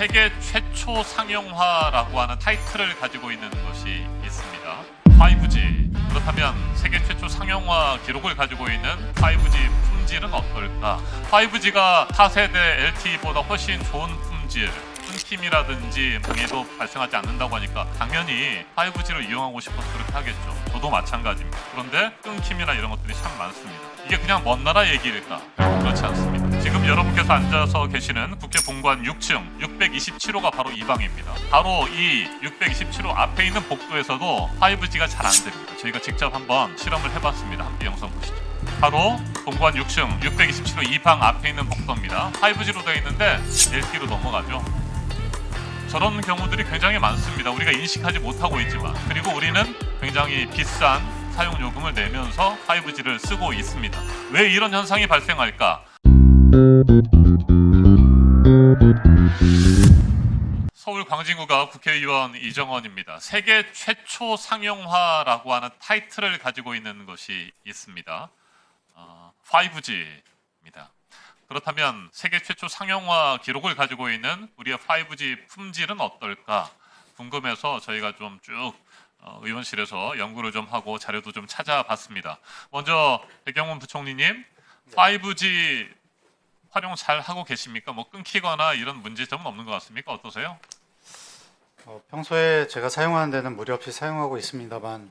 세계 최초 상용화라고 하는 타이틀을 가지고 있는 것이 있습니다. 5G. 그렇다면 세계 최초 상용화 기록을 가지고 있는 5G 품질은 어떨까? 5G가 타세대 LTE보다 훨씬 좋은 품질, 끊김이라든지 방해도 발생하지 않는다고 하니까 당연히 5G를 이용하고 싶어서 그렇게 하겠죠. 저도 마찬가지입니다. 그런데 끊김이나 이런 것들이 참 많습니다. 이게 그냥 먼 나라 얘기일까? 그렇지 않습니다. 지금 여러분께서 앉아서 계시는 국회 본관 6층 627호가 바로 이 방입니다. 바로 이 627호 앞에 있는 복도에서도 5G가 잘 안 됩니다. 저희가 직접 한번 실험을 해봤습니다. 함께 영상 보시죠. 바로 본관 6층 627호 이 방 앞에 있는 복도입니다. 5G로 되어 있는데 LTE로 넘어가죠. 저런 경우들이 굉장히 많습니다. 우리가 인식하지 못하고 있지만 그리고 우리는 굉장히 비싼 사용 요금을 내면서 5G를 쓰고 있습니다. 왜 이런 현상이 발생할까? 서울 광진구가 국회의원 이정원입니다. 세계 최초 상용화라고 하는 타이틀을 가지고 있는 것이 있습니다. 어, 5G입니다. 그렇다면 세계 최초 상용화 기록을 가지고 있는 우리의 5G 품질은 어떨까 궁금해서 저희가 좀쭉 의원실에서 연구를 좀 하고 자료도 좀 찾아봤습니다. 먼저 백경원 부총리님, 5G 활용 잘 하고 계십니까? 뭐 끊기거나 이런 문제점은 없는 것 같습니까? 어떠세요? 어, 평소에 제가 사용하는 데는 무리 없이 사용하고 있습니다만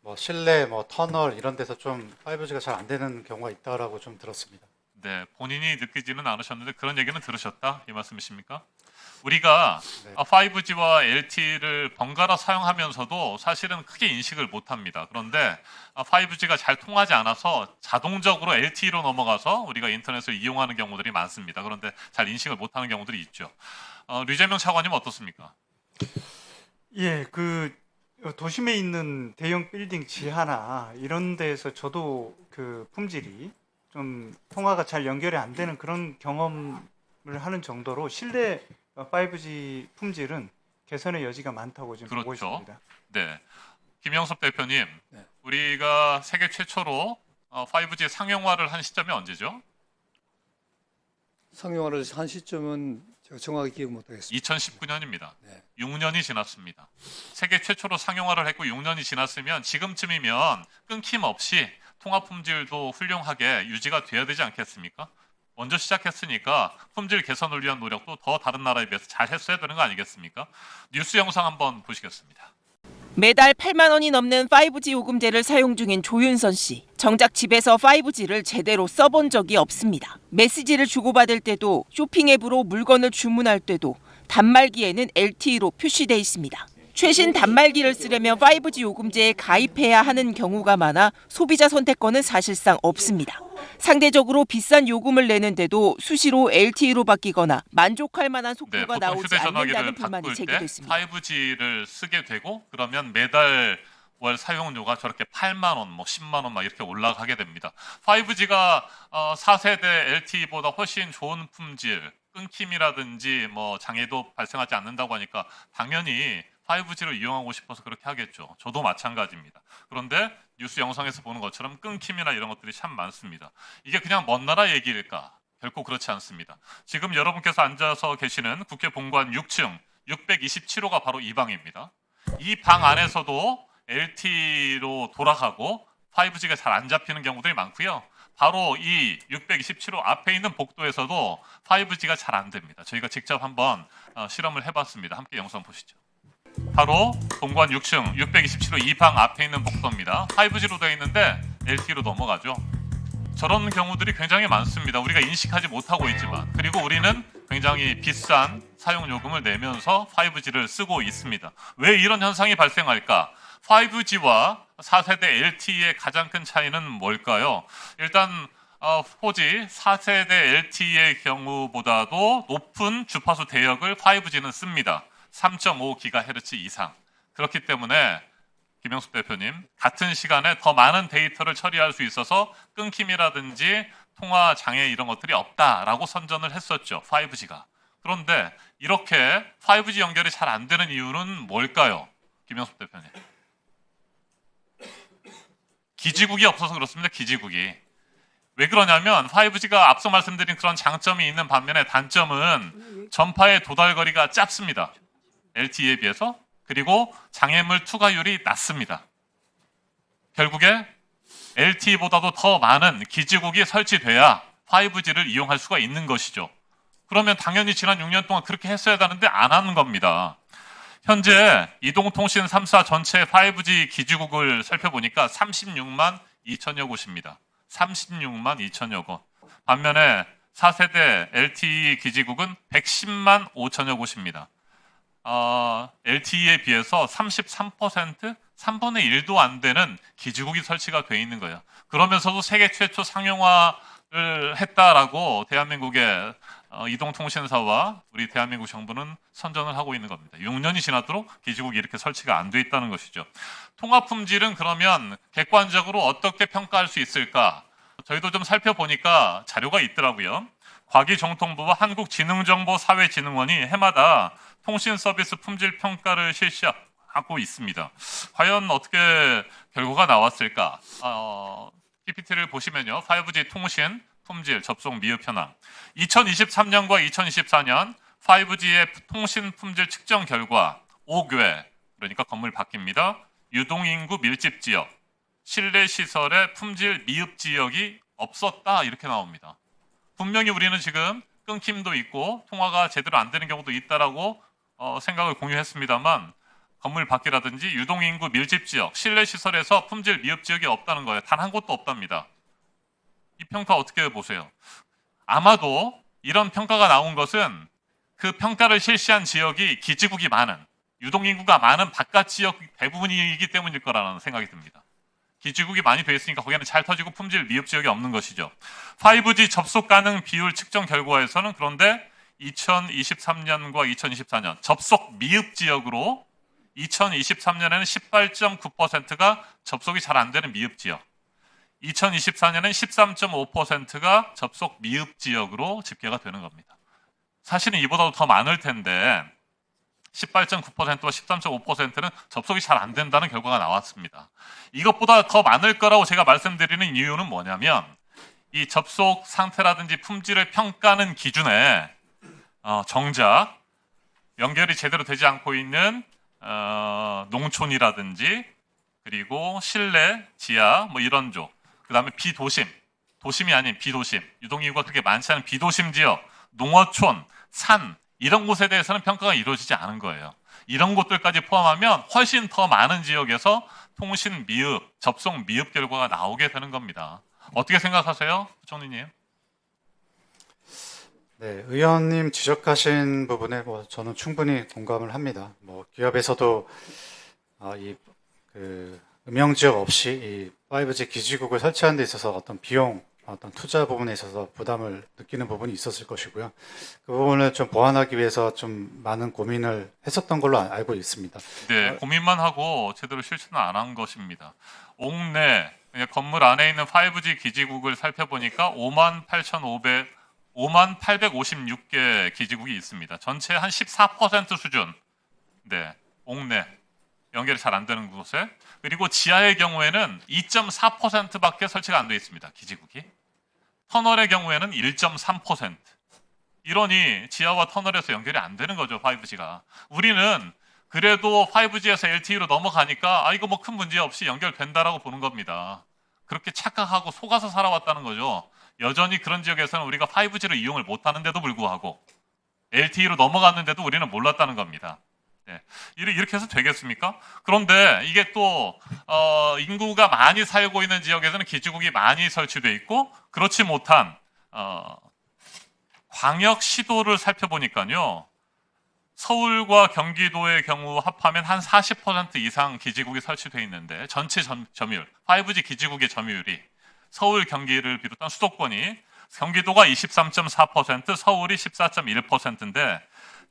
뭐 실내, 뭐 터널 이런 데서 좀 5G가 잘 안 되는 경우가 있다라고 좀 들었습니다. 네, 본인이 느끼지는 않으셨는데 그런 얘기는 들으셨다 이 말씀이십니까? 우리가 네. 5G와 LTE를 번갈아 사용하면서도 사실은 크게 인식을 못합니다. 그런데 5G가 잘 통하지 않아서 자동적으로 LTE로 넘어가서 우리가 인터넷을 이용하는 경우들이 많습니다. 그런데 잘 인식을 못하는 경우들이 있죠. 어, 류재명 차관님 어떻습니까? 예, 그 어, 도심에 있는 대형 빌딩 지하나 이런 데에서 저도 그 품질이 좀 통화가 잘 연결이 안 되는 그런 경험을 하는 정도로 실내 5G 품질은 개선의 여지가 많다고 지금 보고 그렇죠. 있습니다. 네, 김영섭 대표님, 네. 우리가 세계 최초로 어, 5G 상용화를 한 시점이 언제죠? 상용화를 한 시점은 제가 정확히 기억 못하겠습니다. 2019년입니다. 네. 6년이 지났습니다. 세계 최초로 상용화를 했고 6년이 지났으면 지금쯤이면 끊김없이 통화 품질도 훌륭하게 유지가 돼야 되지 않겠습니까? 먼저 시작했으니까 품질 개선을 위한 노력도 더 다른 나라에 비해서 잘 했어야 되는 거 아니겠습니까? 뉴스 영상 한번 보시겠습니다. 매달 8만 원이 넘는 5G 요금제를 사용 중인 조윤선 씨. 정작 집에서 5G를 제대로 써본 적이 없습니다. 메시지를 주고받을 때도 쇼핑 앱으로 물건을 주문할 때도 단말기에는 LTE로 표시돼 있습니다. 최신 단말기를 쓰려면 5G 요금제에 가입해야 하는 경우가 많아 소비자 선택권은 사실상 없습니다. 상대적으로 비싼 요금을 내는데도 수시로 LTE로 바뀌거나 만족할 만한 네, 속도가 보통 나오지 않는다는 불만이 제기됐습니다. 5G를 쓰게 되고 그러면 매달 월 사용료가 저렇게 8만 원, 뭐 10만 원 막 이렇게 올라가게 됩니다. 5G가 어, 4세대 LTE보다 훨씬 좋은 품질, 끊김이라든지 뭐 장애도 발생하지 않는다고 하니까 당연히 5G를 이용하고 싶어서 그렇게 하겠죠. 저도 마찬가지입니다. 그런데 뉴스 영상에서 보는 것처럼 끊김이나 이런 것들이 참 많습니다. 이게 그냥 먼 나라 얘기일까? 결코 그렇지 않습니다. 지금 여러분께서 앉아서 계시는 국회 본관 6층 627호가 바로 이 방입니다. 이 방 안에서도 LTE로 돌아가고 5G가 잘 안 잡히는 경우들이 많고요. 바로 이 627호 앞에 있는 복도에서도 5G가 잘 안 됩니다. 저희가 직접 한번 어, 실험을 해봤습니다. 함께 영상 보시죠. 바로 본관 6층 627호 이방 앞에 있는 복도입니다. 5G로 되어 있는데 LTE로 넘어가죠. 저런 경우들이 굉장히 많습니다. 우리가 인식하지 못하고 있지만 그리고 우리는 굉장히 비싼 사용 요금을 내면서 5G를 쓰고 있습니다. 왜 이런 현상이 발생할까? 5G와 4세대 LTE의 가장 큰 차이는 뭘까요? 일단 어, 4G 4세대 LTE의 경우보다도 높은 주파수 대역을 5G는 씁니다. 3.5GHz 이상. 그렇기 때문에 김영숙 대표님 같은 시간에 더 많은 데이터를 처리할 수 있어서 끊김이라든지 통화 장애 이런 것들이 없다라고 선전을 했었죠 5G가 그런데 이렇게 5G 연결이 잘 안 되는 이유는 뭘까요 김영숙 대표님 기지국이 없어서 그렇습니다 기지국이 왜 그러냐면 5G가 앞서 말씀드린 그런 장점이 있는 반면에 단점은 전파의 도달거리가 짧습니다. LTE에 비해서 그리고 장애물 투과율이 낮습니다. 결국에 LTE보다도 더 많은 기지국이 설치돼야 5G를 이용할 수가 있는 것이죠. 그러면 당연히 지난 6년 동안 그렇게 했어야 되는데 안 하는 겁니다. 현재 이동통신 3사 전체 5G 기지국을 살펴보니까 36만 2천여 곳입니다. 36만 2천여 곳. 반면에 4세대 LTE 기지국은 110만 5천여 곳입니다. 어, LTE에 비해서 33% 3분의 1도 안 되는 기지국이 설치가 돼 있는 거예요. 그러면서도 세계 최초 상용화를 했다라고 대한민국의 어, 이동통신사와 우리 대한민국 정부는 선전을 하고 있는 겁니다. 6년이 지나도록 기지국이 이렇게 설치가 안 돼 있다는 것이죠. 통합 품질은 그러면 객관적으로 어떻게 평가할 수 있을까? 저희도 좀 살펴보니까 자료가 있더라고요. 과기정통부와 한국지능정보사회진흥원이 해마다 통신 서비스 품질 평가를 실시하고 있습니다. 과연 어떻게 결과가 나왔을까? 어, PPT를 보시면요. 5G 통신 품질 접속 미흡 현황. 2023년과 2024년 5G의 통신 품질 측정 결과 5궤 그러니까 건물 바뀝니다. 유동인구 밀집 지역, 실내 시설의 품질 미흡 지역이 없었다 이렇게 나옵니다. 분명히 우리는 지금 끊김도 있고 통화가 제대로 안 되는 경우도 있다라고 어, 생각을 공유했습니다만 건물 밖이라든지 유동인구 밀집 지역, 실내 시설에서 품질 미흡 지역이 없다는 거예요. 단 한 곳도 없답니다. 이 평가 어떻게 보세요? 아마도 이런 평가가 나온 것은 그 평가를 실시한 지역이 기지국이 많은 유동인구가 많은 바깥 지역 대부분이기 때문일 거라는 생각이 듭니다. 기지국이 많이 돼 있으니까 거기는 잘 터지고 품질 미흡 지역이 없는 것이죠. 5G 접속 가능 비율 측정 결과에서는 그런데 2023년과 2024년 접속 미흡 지역으로 2023년에는 18.9%가 접속이 잘 안 되는 미흡 지역, 2024년엔 13.5%가 접속 미흡 지역으로 집계가 되는 겁니다. 사실은 이보다도 더 많을 텐데 18.9%와 13.5%는 접속이 잘 안 된다는 결과가 나왔습니다. 이것보다 더 많을 거라고 제가 말씀드리는 이유는 뭐냐면 이 접속 상태라든지 품질을 평가하는 기준에 어, 정작 연결이 제대로 되지 않고 있는 어, 농촌이라든지 그리고 실내, 지하 뭐 이런 쪽, 그 다음에 비도심, 도심이 아닌 비도심, 유동인구가 그렇게 많지 않은 비도심 지역, 농어촌, 산 이런 곳에 대해서는 평가가 이루어지지 않은 거예요. 이런 곳들까지 포함하면 훨씬 더 많은 지역에서 통신 미흡, 접속 미흡 결과가 나오게 되는 겁니다. 어떻게 생각하세요, 부총리님? 네, 의원님 지적하신 부분에 뭐 저는 충분히 공감을 합니다. 뭐 기업에서도 아, 이그 음영 지역 없이 이 5G 기지국을 설치하는 데 있어서 어떤 비용, 어떤 투자 부분에 있어서 부담을 느끼는 부분이 있었을 것이고요. 그 부분을 좀 보완하기 위해서 좀 많은 고민을 했었던 걸로 아- 알고 있습니다. 네, 고민만 하고 제대로 실천을 안 한 것입니다. 옥내 그냥 건물 안에 있는 5G 기지국을 살펴보니까 5만 8,500, 5만 856개 기지국이 있습니다. 전체 한 14% 수준. 네, 옥내 연결이 잘 안 되는 곳에 그리고 지하의 경우에는 2.4%밖에 설치가 안돼 있습니다. 기지국이. 터널의 경우에는 1.3%. 이러니 지하와 터널에서 연결이 안 되는 거죠, 5G가. 우리는 그래도 5G에서 LTE로 넘어가니까 아 이거 뭐 큰 문제 없이 연결된다라고 보는 겁니다. 그렇게 착각하고 속아서 살아왔다는 거죠. 여전히 그런 지역에서는 우리가 5G를 이용을 못 하는데도 불구하고 LTE로 넘어갔는데도 우리는 몰랐다는 겁니다. 네. 이렇- 이렇게 해서 되겠습니까? 그런데 이게 또 어, 인구가 많이 살고 있는 지역에서는 기지국이 많이 설치돼 있고 그렇지 못한 어, 광역 시도를 살펴보니까요. 서울과 경기도의 경우 합하면 한 40% 이상 기지국이 설치돼 있는데 전체 점, 점유율, 5G 기지국의 점유율이 서울, 경기를 비롯한 수도권이 경기도가 23.4%, 서울이 14.1%인데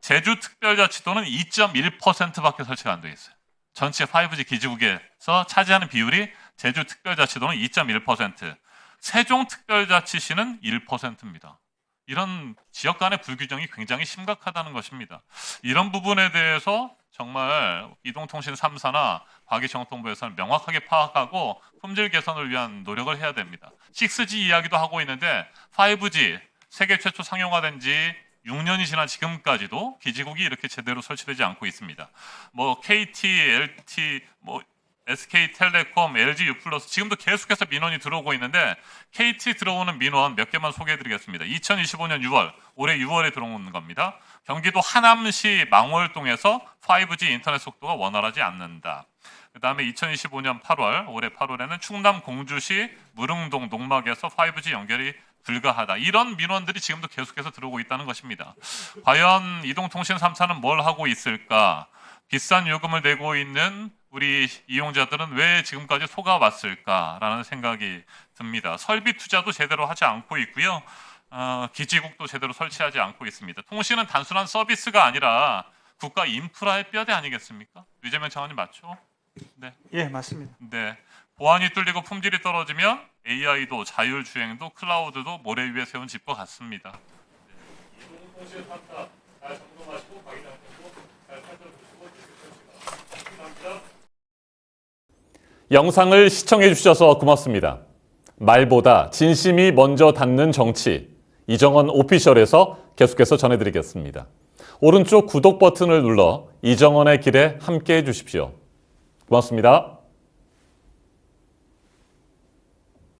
제주 특별자치도는 2.1%밖에 설치가 안 돼 있어요. 전체 5G 기지국에서 차지하는 비율이 제주 특별자치도는 2.1%, 세종 특별자치시는 1%입니다. 이런 지역 간의 불균형이 굉장히 심각하다는 것입니다. 이런 부분에 대해서 정말 이동통신 3사나 과기정통부에서는 명확하게 파악하고 품질 개선을 위한 노력을 해야 됩니다. 6G 이야기도 하고 있는데 5G 세계 최초 상용화된 지 6년이 지난 지금까지도 기지국이 이렇게 제대로 설치되지 않고 있습니다. 뭐 KT, LT, 뭐 SK텔레콤, LG U+, 지금도 계속해서 민원이 들어오고 있는데 KT 들어오는 민원 몇 개만 소개해드리겠습니다. 2025년 6월, 올해 6월에 들어온 겁니다. 경기도 하남시 망월동에서 5G 인터넷 속도가 원활하지 않는다. 그 다음에 2025년 8월, 올해 8월에는 충남 공주시 무릉동 농막에서 5G 연결이 불가하다. 이런 민원들이 지금도 계속해서 들어오고 있다는 것입니다. 과연 이동통신 3사는 뭘 하고 있을까? 비싼 요금을 내고 있는 우리 이용자들은 왜 지금까지 속아왔을까라는 생각이 듭니다. 설비 투자도 제대로 하지 않고 있고요. 어, 기지국도 제대로 설치하지 않고 있습니다. 통신은 단순한 서비스가 아니라 국가 인프라의 뼈대 아니겠습니까? 유재명 장관님 맞죠? 네. 예, 맞습니다. 네. 보안이 뚫리고 품질이 떨어지면 AI도 자율주행도 클라우드도 모래 위에 세운 집과 같습니다. 이동통신 3사 잘 점검하시고 과기장도 잘 살펴보시고 감사합니다. 영상을 시청해 주셔서 고맙습니다. 말보다 진심이 먼저 닿는 정치 이정원 오피셜에서 계속해서 전해드리겠습니다. 오른쪽 구독 버튼을 눌러 이정원의 길에 함께 해 주십시오. 고맙습니다.